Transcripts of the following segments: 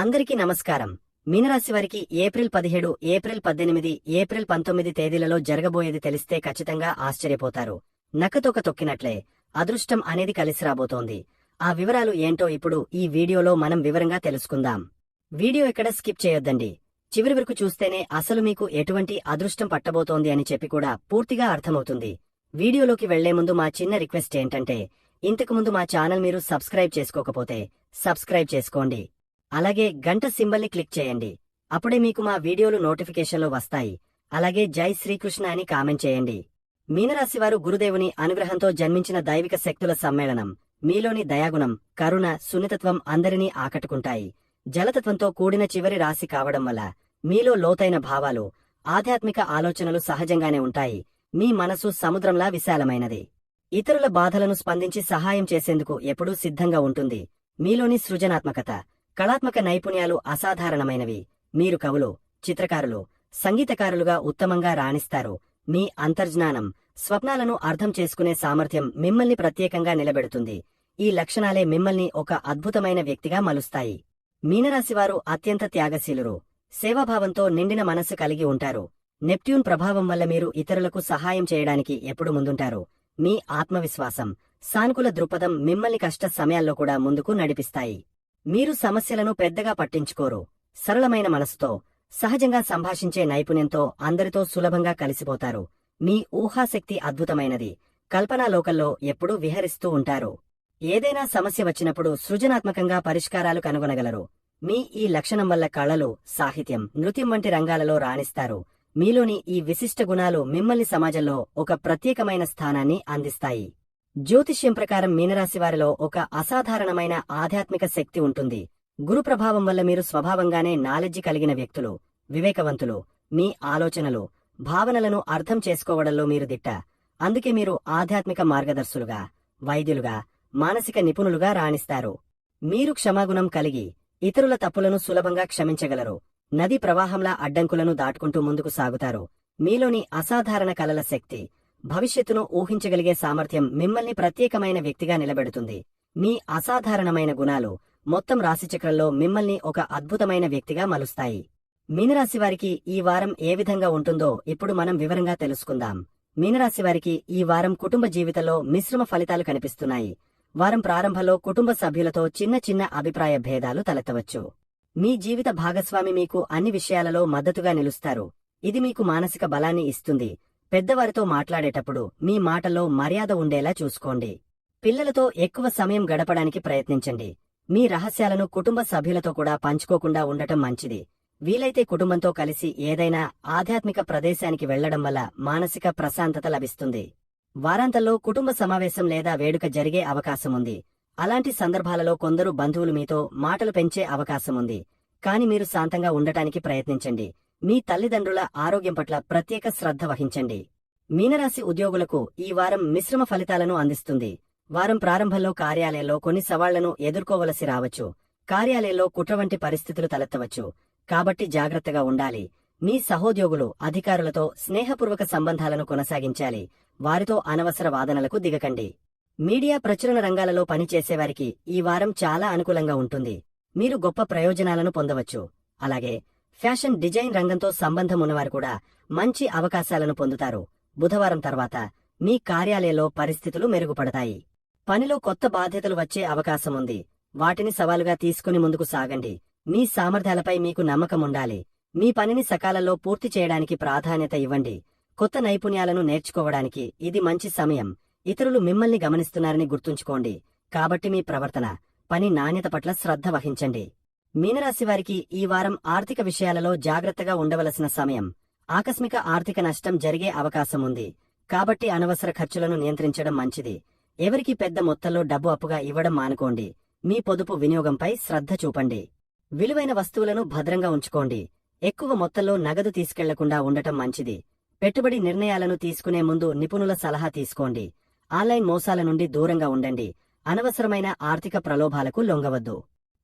అందరికీ నమస్కారం. మీనరాశి వారికి ఏప్రిల్ పదిహేడు ఏప్రిల్ పద్దెనిమిది ఏప్రిల్ పంతొమ్మిది తేదీలలో జరగబోయేది తెలిస్తే ఖచ్చితంగా ఆశ్చర్యపోతారు. నక్కతోక తొక్కినట్లే అదృష్టం అనేది కలిసి రాబోతోంది. ఆ వివరాలు ఏంటో ఇప్పుడు ఈ వీడియోలో మనం వివరంగా తెలుసుకుందాం. వీడియో ఎక్కడ స్కిప్ చేయొద్దండి. చివరి వరకు చూస్తేనే అసలు మీకు ఎటువంటి అదృష్టం పట్టబోతోంది అని చెప్పి కూడా పూర్తిగా అర్థమవుతుంది. వీడియోలోకి వెళ్ళే ముందు మా చిన్న రిక్వెస్ట్ ఏంటంటే ఇంతకుముందు మా ఛానల్ మీరు సబ్స్క్రైబ్ చేసుకోకపోతే సబ్స్క్రైబ్ చేసుకోండి. అలాగే గంట సింబల్ని క్లిక్ చేయండి. అప్పుడే మీకు మా వీడియోలు నోటిఫికేషన్లో వస్తాయి. అలాగే జై శ్రీకృష్ణ అని కామెంట్ చేయండి. మీనరాశివారు గురుదేవుని అనుగ్రహంతో జన్మించిన దైవిక శక్తుల సమ్మేళనం. మీలోని దయాగుణం కరుణ సున్నితత్వం అందరినీ ఆకట్టుకుంటాయి. జలతత్వంతో కూడిన చివరి రాశి కావడం వల్ల మీలో లోతైన భావాలు ఆధ్యాత్మిక ఆలోచనలు సహజంగానే ఉంటాయి. మీ మనసు సముద్రంలా విశాలమైనది. ఇతరుల బాధలను స్పందించి సహాయం చేసేందుకు ఎప్పుడూ సిద్ధంగా ఉంటుంది. మీలోని సృజనాత్మకత కళాత్మక నైపుణ్యాలు అసాధారణమైనవి. మీరు కవులు చిత్రకారులు సంగీతకారులుగా ఉత్తమంగా రాణిస్తారు. మీ అంతర్జ్ఞానం స్వప్నాలను అర్థం చేసుకునే సామర్థ్యం మిమ్మల్ని ప్రత్యేకంగా నిలబెడుతుంది. ఈ లక్షణాలే మిమ్మల్ని ఒక అద్భుతమైన వ్యక్తిగా మలుస్తాయి. మీనరాశివారు అత్యంత త్యాగశీలురు. సేవాభావంతో నిండిన మనస్సు కలిగి ఉంటారు. నెప్ట్యూన్ ప్రభావం వల్ల మీరు ఇతరులకు సహాయం చేయడానికి ఎప్పుడు ముందుంటారు. మీ ఆత్మవిశ్వాసం సానుకూల దృక్పథం మిమ్మల్ని కష్ట సమయాల్లో కూడా ముందుకు నడిపిస్తాయి. మీరు సమస్యలను పెద్దగా పట్టించుకోరు. సరళమైన మనసుతో సహజంగా సంభాషించే నైపుణ్యంతో అందరితో సులభంగా కలిసిపోతారు. మీ ఊహాశక్తి అద్భుతమైనది. కల్పనాలోకల్లో ఎప్పుడూ విహరిస్తూ ఉంటారు. ఏదైనా సమస్య వచ్చినప్పుడు సృజనాత్మకంగా పరిష్కారాలు కనుగొనగలరు. మీ ఈ లక్షణం వల్ల కళలు సాహిత్యం నృత్యం వంటి రంగాలలో రాణిస్తారు. మీలోని ఈ విశిష్ట గుణాలు మిమ్మల్ని సమాజంలో ఒక ప్రత్యేకమైన స్థానాన్ని అందిస్తాయి. జ్యోతిష్యం ప్రకారం మీనరాశి వారిలో ఒక అసాధారణమైన ఆధ్యాత్మిక శక్తి ఉంటుంది. గురు ప్రభావం వల్ల మీరు స్వభావంగానే నాలెడ్జి కలిగిన వ్యక్తులు వివేకవంతులు మీ ఆలోచనలు భావనలను అర్థం చేసుకోవడంలో మీరు దిట్ట. అందుకే మీరు ఆధ్యాత్మిక మార్గదర్శులుగా వైద్యులుగా మానసిక నిపుణులుగా రాణిస్తారు. మీరు క్షమాగుణం కలిగి ఇతరుల తప్పులను సులభంగా క్షమించగలరు. నది ప్రవాహంలా అడ్డంకులను దాటుకుంటూ ముందుకు సాగుతారు. మీలోని అసాధారణ కలల శక్తి భవిష్యత్తును ఊహించగలిగే సామర్థ్యం మిమ్మల్ని ప్రత్యేకమైన వ్యక్తిగా నిలబెడుతుంది. మీ అసాధారణమైన గుణాలు మొత్తం రాశిచక్రంలో మిమ్మల్ని ఒక అద్భుతమైన వ్యక్తిగా మలుస్తాయి. మీనరాశివారికి ఈ వారం ఏ విధంగా ఉంటుందో ఇప్పుడు మనం వివరంగా తెలుసుకుందాం. మీనరాశివారికి ఈ వారం కుటుంబ జీవితంలో మిశ్రమ ఫలితాలు కనిపిస్తున్నాయి. వారం ప్రారంభంలో కుటుంబ సభ్యులతో చిన్న చిన్న అభిప్రాయ భేదాలు తలెత్తవచ్చు. మీ జీవిత భాగస్వామి మీకు అన్ని విషయాలలో మద్దతుగా నిలుస్తారు. ఇది మీకు మానసిక బలాన్ని ఇస్తుంది. పెద్దవారితో మాట్లాడేటప్పుడు మీ మాటల్లో మర్యాద ఉండేలా చూసుకోండి. పిల్లలతో ఎక్కువ సమయం గడపడానికి ప్రయత్నించండి. మీ రహస్యాలను కుటుంబ సభ్యులతో కూడా పంచుకోకుండా ఉండటం మంచిది. వీలైతే కుటుంబంతో కలిసి ఏదైనా ఆధ్యాత్మిక ప్రదేశానికి వెళ్ళడం వల్ల మానసిక ప్రశాంతత లభిస్తుంది. వారాంతంలో కుటుంబ సమావేశం లేదా వేడుక జరిగే అవకాశముంది అలాంటి సందర్భాలలో కొందరు బంధువులు మీతో మాటలు పెంచే అవకాశముంది కాని మీరు శాంతంగా ఉండటానికి ప్రయత్నించండి. మీ తల్లిదండ్రుల ఆరోగ్యం పట్ల ప్రత్యేక శ్రద్ధ వహించండి. మీనరాశి ఉద్యోగులకు ఈ వారం మిశ్రమ ఫలితాలను అందిస్తుంది. వారం ప్రారంభంలో కార్యాలయంలో కొన్ని సవాళ్ళను ఎదుర్కోవలసి రావచ్చు. కార్యాలయంలో కుట్ర వంటి పరిస్థితులు తలెత్తవచ్చు. కాబట్టి జాగ్రత్తగా ఉండాలి. మీ సహోద్యోగులు అధికారులతో స్నేహపూర్వక సంబంధాలను కొనసాగించాలి. వారితో అనవసర వాదనలకు దిగకండి. మీడియా ప్రచురణ రంగాలలో పనిచేసేవారికి ఈ వారం చాలా అనుకూలంగా ఉంటుంది. మీరు గొప్ప ప్రయోజనాలను పొందవచ్చు. అలాగే ఫ్యాషన్ డిజైన్ రంగంతో సంబంధం ఉన్నవారు కూడా మంచి అవకాశాలను పొందుతారు. బుధవారం తర్వాత మీ కార్యాలయంలో పరిస్థితులు మెరుగుపడతాయి. పనిలో కొత్త బాధ్యతలు వచ్చే అవకాశం ఉంది. వాటిని సవాలుగా తీసుకుని ముందుకు సాగండి. మీ సామర్థ్యాలపై మీకు నమ్మకం ఉండాలి. మీ పనిని సకాలంలో పూర్తి చేయడానికి ప్రాధాన్యత ఇవ్వండి. కొత్త నైపుణ్యాలను నేర్చుకోవడానికి ఇది మంచి సమయం. ఇతరులు మిమ్మల్ని గమనిస్తున్నారని గుర్తుంచుకోండి. కాబట్టి మీ ప్రవర్తన పని నాణ్యత పట్ల శ్రద్ధ వహించండి. మీనరాశి వారికి ఈ వారం ఆర్థిక విషయాలలో జాగ్రత్తగా ఉండవలసిన సమయం. ఆకస్మిక ఆర్థిక నష్టం జరిగే అవకాశం ఉంది. కాబట్టి అనవసర ఖర్చులను నియంత్రించడం మంచిది. ఎవరికి పెద్ద మొత్తంలో డబ్బు అప్పుగా ఇవ్వడం మానుకోండి. మీ పొదుపు వినియోగంపై శ్రద్ధ చూపండి. విలువైన వస్తువులను భద్రంగా ఉంచుకోండి. ఎక్కువ మొత్తంలో నగదు తీసుకెళ్ళకుండా ఉండటం మంచిది. పెట్టుబడి నిర్ణయాలను తీసుకునే ముందు నిపుణుల సలహా తీసుకోండి. ఆన్లైన్ మోసాల నుండి దూరంగా ఉండండి. అనవసరమైన ఆర్థిక ప్రలోభాలకు లొంగవద్దు.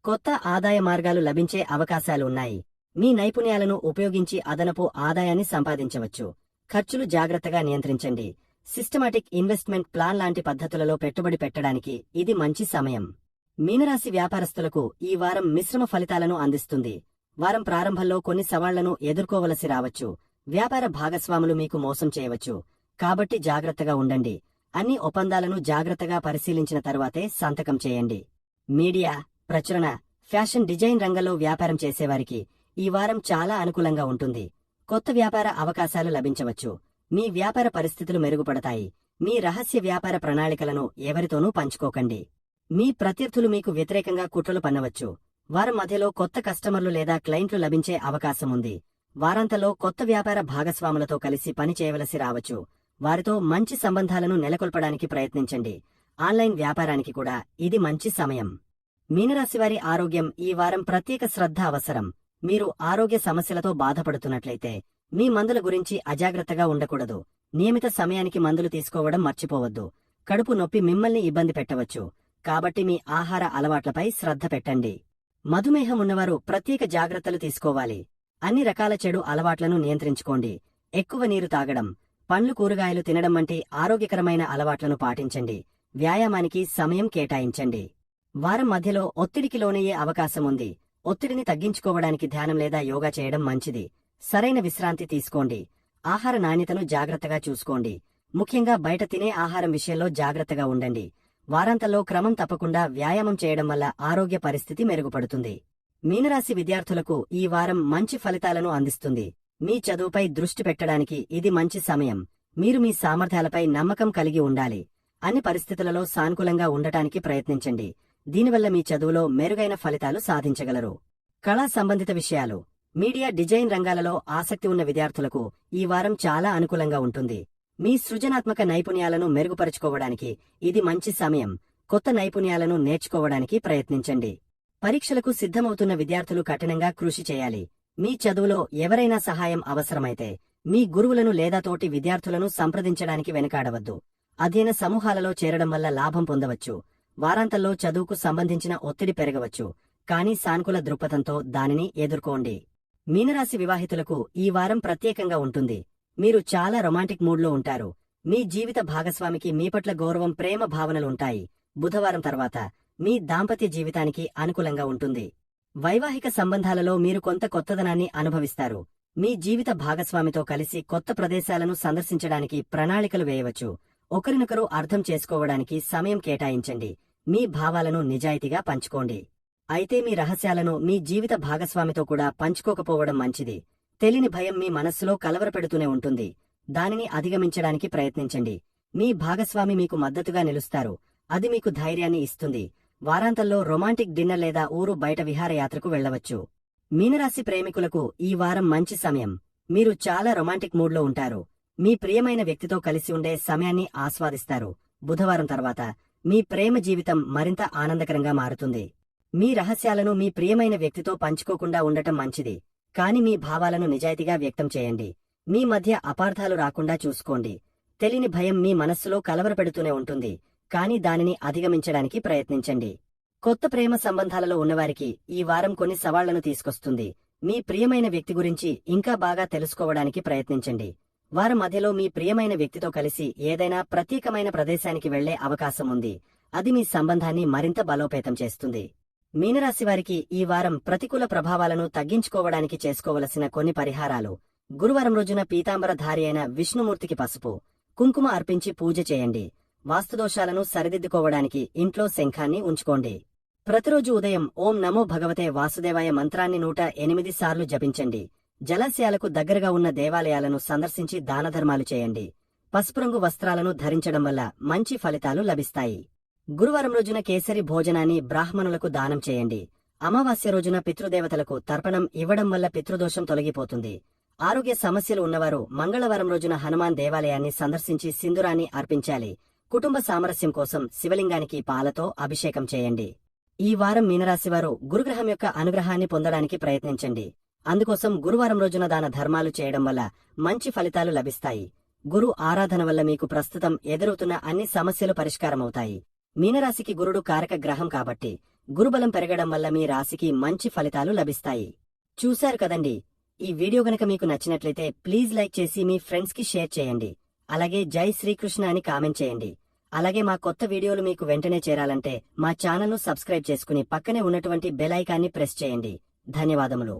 కొత్త ఆదాయ మార్గాలు లభించే అవకాశాలు ఉన్నాయి మీ నైపుణ్యాలను ఉపయోగించి అదనపు ఆదాయాన్ని సంపాదించవచ్చు. ఖర్చులు జాగ్రత్తగా నియంత్రించండి. సిస్టమాటిక్ ఇన్వెస్ట్మెంట్ ప్లాన్ లాంటి పద్ధతులలో పెట్టుబడి పెట్టడానికి ఇది మంచి సమయం. మీనరాశి వ్యాపారస్తులకు ఈ వారం మిశ్రమ ఫలితాలను అందిస్తుంది. వారం ప్రారంభంలో కొన్ని సవాళ్ళను ఎదుర్కోవలసి రావచ్చు. వ్యాపార భాగస్వాములు మీకు మోసం చేయవచ్చు. కాబట్టి జాగ్రత్తగా ఉండండి. అన్ని ఒప్పందాలను జాగ్రత్తగా పరిశీలించిన తరువాతే సంతకం చేయండి. మీడియా ప్రచురణ ఫ్యాషన్ డిజైన్ రంగంలో వ్యాపారం చేసేవారికి ఈ వారం చాలా అనుకూలంగా ఉంటుంది. కొత్త వ్యాపార అవకాశాలు లభించవచ్చు. మీ వ్యాపార పరిస్థితులు మెరుగుపడతాయి. మీ రహస్య వ్యాపార ప్రణాళికలను ఎవరితోనూ పంచుకోకండి. మీ ప్రత్యర్థులు మీకు వ్యతిరేకంగా కుట్రలు పన్నవచ్చు. వారం మధ్యలో కొత్త కస్టమర్లు లేదా క్లయింట్లు లభించే అవకాశం ఉంది. వారాంతంలో కొత్త వ్యాపార భాగస్వాములతో కలిసి పని చేయవలసి రావచ్చు. వారితో మంచి సంబంధాలను నెలకొల్పడానికి ప్రయత్నించండి. ఆన్లైన్ వ్యాపారానికి కూడా ఇది మంచి సమయం. మీనరాశివారి ఆరోగ్యం ఈ వారం ప్రత్యేక శ్రద్ధ అవసరం. మీరు ఆరోగ్య సమస్యలతో బాధపడుతున్నట్లయితే మీ మందుల గురించి అజాగ్రత్తగా ఉండకూడదు. నియమిత సమయానికి మందులు తీసుకోవడం మర్చిపోవద్దు. కడుపు నొప్పి మిమ్మల్ని ఇబ్బంది పెట్టవచ్చు. కాబట్టి మీ ఆహార అలవాట్లపై శ్రద్ధ పెట్టండి. మధుమేహం ఉన్నవారు ప్రత్యేక జాగ్రత్తలు తీసుకోవాలి. అన్ని రకాల చెడు అలవాట్లను నియంత్రించుకోండి. ఎక్కువ నీరు తాగడం పండ్లు కూరగాయలు తినడం వంటి ఆరోగ్యకరమైన అలవాట్లను పాటించండి. వ్యాయామానికి సమయం కేటాయించండి. వారం మధ్యలో ఒత్తిడికి లోనయ్యే అవకాశం ఉంది ఒత్తిడిని తగ్గించుకోవడానికి ధ్యానం లేదా యోగా చేయడం మంచిది. సరైన విశ్రాంతి తీసుకోండి. ఆహార నాణ్యతను జాగ్రత్తగా చూసుకోండి. ముఖ్యంగా బయట తినే ఆహారం విషయంలో జాగ్రత్తగా ఉండండి. వారాంతంలో క్రమం తప్పకుండా వ్యాయామం చేయడం వల్ల ఆరోగ్య పరిస్థితి మెరుగుపడుతుంది. మీనరాశి విద్యార్థులకు ఈ వారం మంచి ఫలితాలను అందిస్తుంది. మీ చదువుపై దృష్టి పెట్టడానికి ఇది మంచి సమయం. మీరు మీ సామర్థ్యాలపై నమ్మకం కలిగి ఉండాలి. అన్ని పరిస్థితులలో సానుకూలంగా ఉండటానికి ప్రయత్నించండి. దీనివల్ల మీ చదువులో మెరుగైన ఫలితాలు సాధించగలరు. కళా సంబంధిత విషయాలు. మీడియా డిజైన్ రంగాలలో ఆసక్తి ఉన్న విద్యార్థులకు ఈ వారం చాలా అనుకూలంగా ఉంటుంది. మీ సృజనాత్మక నైపుణ్యాలను మెరుగుపరుచుకోవడానికి ఇది మంచి సమయం. కొత్త నైపుణ్యాలను నేర్చుకోవడానికి ప్రయత్నించండి. పరీక్షలకు సిద్ధమవుతున్న విద్యార్థులు కఠినంగా కృషి చేయాలి. మీ చదువులో ఎవరైనా సహాయం అవసరమైతే మీ గురువులను లేదా తోటి విద్యార్థులను సంప్రదించడానికి వెనకాడవద్దు. అధ్యయన సమూహాలలో చేరడం వల్ల లాభం పొందవచ్చు. వారాంతంలో చదువుకు సంబంధించిన ఒత్తిడి పెరగవచ్చు. కానీ సానుకూల దృక్పథంతో దానిని ఎదుర్కోండి. మీనరాశి వివాహితులకు ఈ వారం ప్రత్యేకంగా ఉంటుంది. మీరు చాలా రొమాంటిక్ మూడ్లో ఉంటారు. మీ జీవిత భాగస్వామికి మీ పట్ల గౌరవం ప్రేమ భావనలు ఉంటాయి. బుధవారం తర్వాత మీ దాంపత్య జీవితానికి అనుకూలంగా ఉంటుంది. వైవాహిక సంబంధాలలో మీరు కొంత కొత్తదనాన్ని అనుభవిస్తారు. మీ జీవిత భాగస్వామితో కలిసి కొత్త ప్రదేశాలను సందర్శించడానికి ప్రణాళికలు వేయవచ్చు. ఒకరినొకరు అర్థం చేసుకోవడానికి సమయం కేటాయించండి. మీ భావాలను నిజాయితీగా పంచుకోండి. అయితే మీ రహస్యాలను మీ జీవిత భాగస్వామితో కూడా పంచుకోకపోవడం మంచిది. తెలియని భయం మీ మనస్సులో కలవరపెడుతూనే ఉంటుంది. దానిని అధిగమించడానికి ప్రయత్నించండి. మీ భాగస్వామి మీకు మద్దతుగా నిలుస్తారు. అది మీకు ధైర్యాన్ని ఇస్తుంది. వారాంతంలో రొమాంటిక్ డిన్నర్ లేదా ఊరు బయట విహారయాత్రకు వెళ్ళవచ్చు మీనరాశి ప్రేమికులకు ఈ వారం మంచి సమయం. మీరు చాలా రొమాంటిక్ మూడ్లో ఉంటారు. మీ ప్రియమైన వ్యక్తితో కలిసి ఉండే సమయాన్ని ఆస్వాదిస్తారు. బుధవారం తర్వాత మీ ప్రేమ జీవితం మరింత ఆనందకరంగా మారుతుంది. మీ రహస్యాలను మీ ప్రియమైన వ్యక్తితో పంచుకోకుండా ఉండటం మంచిది. కాని మీ భావాలను నిజాయితీగా వ్యక్తం చేయండి. మీ మధ్య అపార్థాలు రాకుండా చూసుకోండి. తెలియని భయం మీ మనస్సులో కలవరపెడుతూనే ఉంటుంది. కాని దానిని అధిగమించడానికి ప్రయత్నించండి. కొత్త ప్రేమ సంబంధాలలో ఉన్నవారికి ఈ వారం కొన్ని సవాళ్ళను తీసుకొస్తుంది. మీ ప్రియమైన వ్యక్తి గురించి ఇంకా బాగా తెలుసుకోవడానికి ప్రయత్నించండి. వారం మధ్యలో మీ ప్రియమైన వ్యక్తితో కలిసి ఏదైనా ప్రత్యేకమైన ప్రదేశానికి వెళ్ళే అవకాశం ఉంది. అది మీ సంబంధాన్ని మరింత బలోపేతం చేస్తుంది. మీనరాశి వారికి ఈ వారం ప్రతికూల ప్రభావాలను తగ్గించుకోవడానికి చేసుకోవలసిన కొన్ని పరిహారాలు. గురువారం రోజున పీతాంబరధారి అయిన విష్ణుమూర్తికి పసుపు కుంకుమ అర్పించి పూజ చేయండి. వాస్తుదోషాలను సరిదిద్దుకోవడానికి ఇంట్లో శంఖాన్ని ఉంచుకోండి. ప్రతిరోజు ఉదయం ఓం నమో భగవతే వాసుదేవాయ మంత్రాన్ని నూట ఎనిమిది సార్లు జపించండి. జలాశయాలకు దగ్గరగా ఉన్న దేవాలయాలను సందర్శించి దానధర్మాలు చేయండి. పసుపు రంగు వస్త్రాలను ధరించడం వల్ల మంచి ఫలితాలు లభిస్తాయి. గురువారం రోజున కేసరి భోజనాన్ని బ్రాహ్మణులకు దానం చేయండి. అమావాస్య రోజున పితృదేవతలకు తర్పణం ఇవ్వడం వల్ల పితృదోషం తొలగిపోతుంది. ఆరోగ్య సమస్యలు ఉన్నవారు మంగళవారం రోజున హనుమాన్ దేవాలయాన్ని సందర్శించి సింధురాన్ని అర్పించాలి. కుటుంబ సామరస్యం కోసం శివలింగానికి పాలతో అభిషేకం చేయండి. ఈ వారం మీనరాశివారు గురుగ్రహం యొక్క అనుగ్రహాన్ని పొందడానికి ప్రయత్నించండి. అందుకోసం గురువారం రోజున దాన ధర్మాలు చేయడం వల్ల మంచి ఫలితాలు లభిస్తాయి. గురు ఆరాధన వల్ల మీకు ప్రస్తుతం ఎదురవుతున్న అన్ని సమస్యలు పరిష్కారమవుతాయి. మీనరాశికి గురుడు కారక గ్రహం కాబట్టి గురుబలం పెరగడం వల్ల మీ రాశికి మంచి ఫలితాలు లభిస్తాయి. చూశారు కదండి? ఈ వీడియో గనక మీకు నచ్చినట్లయితే ప్లీజ్ లైక్ చేసి మీ ఫ్రెండ్స్కి షేర్ చేయండి. అలాగే జై శ్రీకృష్ణ అని కామెంట్ చేయండి. అలాగే మా కొత్త వీడియోలు మీకు వెంటనే చేరాలంటే మా ఛానల్ను సబ్స్క్రైబ్ చేసుకుని పక్కనే ఉన్నటువంటి బెల్ ఐకాన్ని ప్రెస్ చేయండి. ధన్యవాదములు.